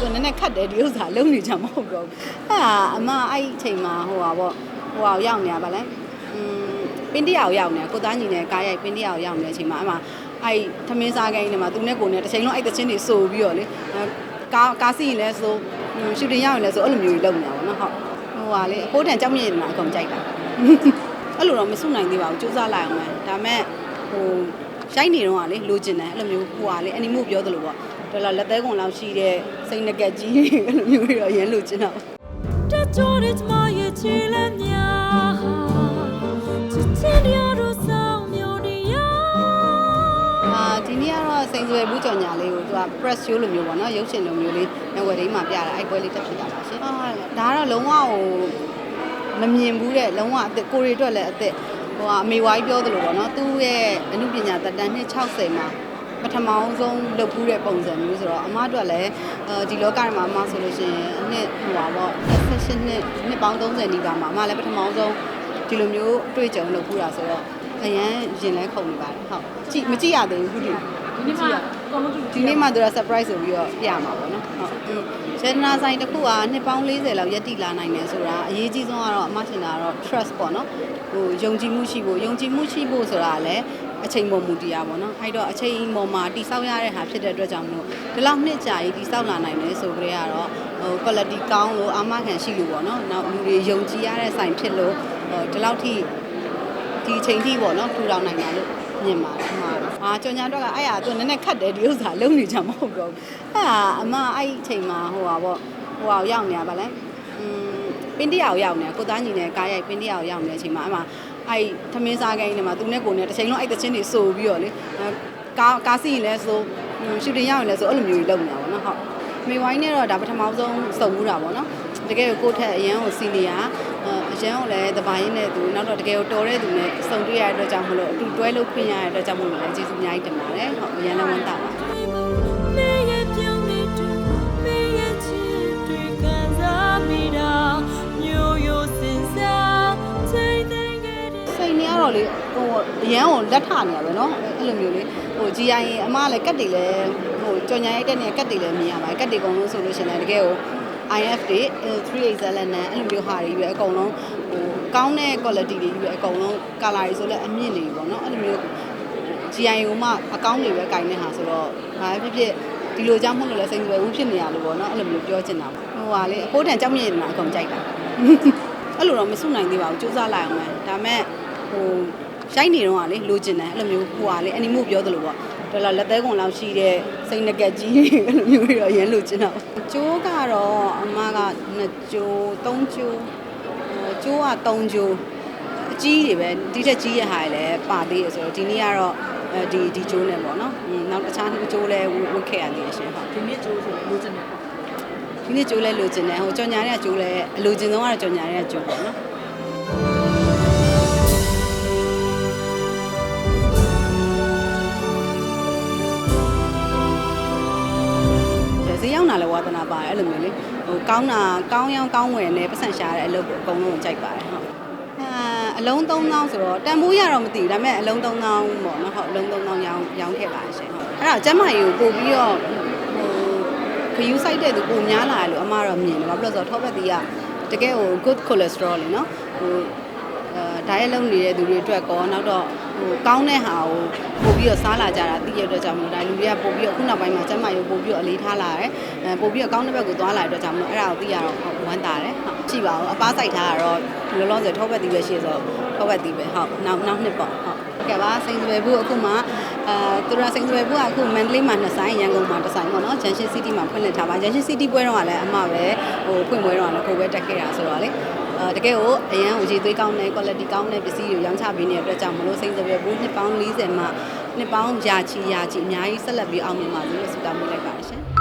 သူနည်းနည်းခတ်တယ်ဒီဥစ္စာလုံးနေကြမဟုတ်တော့ဘူးအဲ့ဒါအမအဲ့အချိန်မှာဟိုပါပေါ့ဟိုဟာရောက်နေတာဗာလဲอืมပင်းတရာကိုရောက်နေတာကိုသားညီနဲ့ကားရိုက်ပင်းတရာကိုရောက်နေတဲ့အချိန်မှာအမအဲ့ထမင်းစားခိုင်းနေမှာသူနဲ့ကိုနဲ့တစ်ချိန်လုံးအဲ့တချင်းတွေစိုးပြီးတော့လေအဲကားကားစီးရင်လည်းဆိုရှူတင်ရောက်ရင်လည်းဆိုအဲ့လိုမျိုးကြီးလုပ်နေတာဗောနော်ဟုတ်ဟိုဟာလေအဖိုးတန်ကြောက်မြင့်နေတာအကုန်ကြိုက်တာအဲ့လိုတော့မစွနိုင်သေးပါဘူးစူးစမ်းလိုက်အောင်မယ်ဒါမဲ့ဟိုရိုက်နေတော့ကလေလိုချင်တယ်အဲ့လိုမျိုးဟိုဟာလေအနီမို့ပြောသလိုပေါ့ ဒေါ်လာလက်သေးကုန်လောက်ရှိတဲ့စိတ်ငကက်ကြီးတွေအဲ့လိုမျိုးတွေတော့ရမ်းလိုချင်တာပေါ့တကြောရစ်မရဲ့ချီလမ်းများချစ်ချင်ရတော့ဆောင်မျိုးနေရအာဒီနေ့ကတော့စိန်ဆွဲဘူးကြော်ညာလေးကိုသူက press show လိုမျိုးပေါ့နော်ရုပ်ရှင်လိုမျိုးလေးငဝယ်ဒိန်းမှာပြတာအဲ့ပွဲလေးတက်ဖြစ်တာပါရှင်အာဒါကတော့လုံးဝဟိုမမြင်ဘူးတဲ့လုံးဝအစ်စ်ကိုရီအတွက်လည်းအစ်စ်ဟိုကအမေဝိုင်းပြောသလိုပေါ့နော်သူ့ရဲ့အမှုပညာတက်တန်းနှစ်60မှာ ပထမအောင်ဆုံးလုပ်ဖူးတဲ့ပုံစံမျိုးဆိုတော့အမအတွက်လည်းအဲဒီလောကထဲမှာအမဆိုလို့ရှိရင်အနှစ်ဟိုပါပေါ့28နှစ်နှစ်ပေါင်း30နီးပါးမှာအမလည်းပထမအောင်ဆုံးဒီလိုမျိုးအတွေ့အကြုံလုပ်ဖူးတာဆိုတော့အရန်ရင်လဲခုန်နေပါတယ်ဟုတ်ကြည့်မကြည့်ရသေးဘူးခုဒီဒီနေ့မှကောမတူဒီနေ့မှသူက surprise ဆိုပြီးတော့ပြမှာပေါ့နော်ဟုတ် อืมစေတနာဆိုင်တစ်ခုကနှစ်ပေါင်း40လောက်ရက်တည်လာနိုင်တယ်ဆိုတာအရေးကြီးဆုံးကတော့အမထင်တာကတော့ trust ပေါ့နော်ဟိုယုံကြည်မှုရှိဖို့ယုံကြည်မှုရှိဖို့ဆိုတာလည်းအချိန်ပေါ်မူတရားပေါ့နော်အဲ့တော့အချိန်ပေါ်မှာတိဆောက်ရတဲ့ဟာဖြစ်တဲ့အတွက်ကြောင့်မလို့ဒီလောက်နှစ်ကြာကြီးတိဆောက်လာနိုင်တယ်ဆိုကြတဲ့ကတော့ဟို quality ကောင်းလို့အာမခံရှိလို့ပေါ့နော်နောက်လူတွေယုံကြည်ရတဲ့ဆိုင်ဖြစ်လို့ဟိုဒီလောက်ထိဒီအချိန်ထိပေါ့နော်ထူထောင်နိုင်တာလို့မြင်ပါတယ် အမ။အာကြောင်ညာတော့ကအဲ့ဟာသူနည်းနည်းခတ်တယ်ဒီဥစ္စာလုံးနေကြမဟုတ်တော့ဘူး။အဲ့ဟာအမအဲ့အချိန်မှာဟိုပါပေါ့ဟိုဟာကိုရောက်နေတာဗာလဲ။อืมပင်းတရာကိုရောက်နေတာကိုသားညီနဲ့ကားရိုက်ပင်းတရာကိုရောက်နေတဲ့အချိန်မှာအမအဲ့ထမင်းစားခိုင်းနေမှာသူနဲ့ကိုနဲ့တစ်ချိန်လုံးအဲ့တချင်းတွေစိုးပြီးတော့လေအဲကားကားစီးရင်လည်းဆိုရှူတင်ရောက်ရင်လည်းဆိုအဲ့လိုမျိုးကြီးလုပ်နေတာပေါ့နော်ဟုတ်။မေဝိုင်းနဲ့တော့ဒါပထမဆုံးစုံမှုတာပေါ့နော်။တကယ်ကိုကိုယ့်ထက်အရန်ကိုစီနီယာ အရန်ကိုလည်းတပိုင်းရင်းနဲ့သူနောက်တော့တကယ်ကိုတော်တဲ့သူနဲ့စုံတွေ့ရတဲ့အတွက်ကြောင့်မလို့အတူတွဲလုပ်ခွင့်ရတဲ့အတွက်ကြောင့်မလို့လည်းကျေးဇူးအများကြီးတင်ပါတယ်။ဟုတ်အရန်လည်းဝမ်းသာပါ မေရဲ့ပြောင်းနေတူမေရဲ့ချစ်တွေခံစားမိတာမျိုးရိုးစင်စားချိန်သိမ်းခဲ့တဲ့ စိတ်နေရတော့လေဟိုအရန်ကိုလက်ထနေရပဲเนาะအဲ့လိုမျိုးလေဟို GI ရင်အမကလည်းကတ်တွေလည်းဟိုကြော်ညာရိုက်တဲ့နေကတ်တွေလည်းမြင်ရပါတယ်ကတ်တွေအကုန်လုံးဆိုလို့ရှိရင်လည်းတကယ်ကို IF တွေ 3XL နဲ့အဲ့လိုမျိုးဟာတွေပဲအကုန်လုံးဟိုကောင်းတဲ့ quality တွေပဲအကုန်လုံး color တွေဆိုလည်းအမြင့်တွေပေါ့နော်အဲ့လိုမျိုး GI ကိုမှအကောင်းတွေပဲကင်နေတာဆိုတော့ဘာဖြစ်ဖြစ်ဒီလိုကြောင့်မဟုတ်လို့လဲစိတ်ဝယ်ဘူးဖြစ်နေရလို့ပေါ့နော်အဲ့လိုမျိုးပြောချင်တာပေါ့ဟိုဟာလေအဖိုးတန်ကြောက်မြင့်နေတာအကုန်ကြိုက်တာအဲ့လိုတော့မစုနိုင်သေးပါဘူးစူးစမ်းလိုက်အောင်ပဲဒါမဲ့ဟိုရိုက်နေတော့ကလေလိုချင်တယ်အဲ့လိုမျိုးဟိုဟာလေအနီမို့ပြောသလိုပေါ့ ဒေါ်လာလက်သေးကုန်လောက်ရှိတဲ့စိတ်ငကက်ကြီးတွေအဲ့လိုမျိုးတွေတော့ရမ်းလိုချင်တာပေါ့ကျိုးကတော့အမက2ကျိုး3ကျိုးဟိုကျိုးက3ကျိုးအကြီးတွေပဲဒီထက်ကြီးရဟာလည်းပါသေးရဆိုတော့ဒီနေ့ကတော့အဲဒီဒီကျိုးနဲ့ပေါ့နော်อืมနောက်တခြားနှစ်ကျိုးလည်းဝတ်ခဲ့ရသေးတယ်ရှင်ဟုတ်ဒီနေ့ကျိုးဆိုလို့ချင်တယ်ပေါ့ဒီနေ့ကျိုးလဲလိုချင်တယ်ဟိုကြော်ညာတွေကကျိုးလဲအလိုချင်ဆုံးကတော့ကြော်ညာတွေကကျိုးပေါ့နော် တာလဲဝါသနာပါတယ်အဲ့လိုမျိုးလေဟိုကောင်းတာကောင်းရောင်းကောင်းဝယ်နဲ့ပတ်စံရှာတဲ့အလုပ်ကိုအကုန်လုံးကိုကြိုက်ပါတယ်ဟုတ်အာအလုံး3000ဆိုတော့တန်ဖိုးရတော့မသိဘူးဒါပေမဲ့အလုံး3000ပေါ့နော်ဟုတ်အလုံး3000ရောင်းရောင်းခဲ့ပါတယ်ရှင်ဟုတ်အဲ့တော့ကျမကြီးကိုပို့ပြီးတော့ဟိုခယူးဆိုင်တဲ့သူပုံများလာတယ်လို့အမတော့မြင်တယ်ဘာဖြစ်လို့လဲဆိုတော့ထောပတ်သီးကတကယ်ဟို good cholesterol လေနော်ဟိုအဲ diet လုပ်နေတဲ့သူတွေအတွက်ကောနောက်တော့ ဟိုကောင်းတဲ့ဟာကိုပို့ပြီးတော့စားလာကြတာသိရတဲ့အတွက်ကြောင့်မလို့ဒါလူတွေကပို့ပြီးတော့ခုနောက်ပိုင်းမှာကျန်းမာရေးပို့ပြီးတော့အလေးထားလာတယ်အဲပို့ပြီးတော့ကောင်းတဲ့ဘက်ကိုသွားလာတဲ့အတွက်ကြောင့်မလို့အဲ့ဒါကိုသိရတော့ဟုတ်ဝမ်းသာတယ်ဟုတ်ကြည့်ပါဦးအပားဆိုင်ထားတာတော့လောလောဆယ်ထောပတ်သီးပဲရှိဆိုတော့ထောပတ်သီးပဲဟုတ်နောက်နောက်နှစ်ပေါ့ဟုတ်ဟုတ်ကဲ့ပါစိန်စပယ်ဘူးအခုမှအဲသူတို့စိန်စပယ်ဘူးကအခုမန္တလေးမှာနှစ်ဆိုင်ရန်ကုန်မှာတစ်ဆိုင်ပေါ့နော်ဂျန်ရှင်းစီးတီးမှာဖွင့်လှစ်ထားပါဂျန်ရှင်းစီးတီးပွဲတော့ကလည်းအမပဲဟိုဖွင့်ပွဲတော့ကလည်းကိုယ်ပဲတက်ခဲ့တာဆိုတော့လေအဲ တကယ်ကိုအရန်ဟိုကြီးသွေးကောင်းတဲ့ quality ကောင်းတဲ့ပစ္စည်းတွေရောင်းချပေးနေတဲ့အတွက်ကြောင့်မလို့စိန်စပယ်ဘူးနှစ်ပေါင်း40မှနှစ်ပေါင်းရာချီရာချီအများကြီးဆက်လက်ပြီးအောင်မြင်ပါစေလို့ဆုတောင်းပေးလိုက်ပါတယ်ရှင်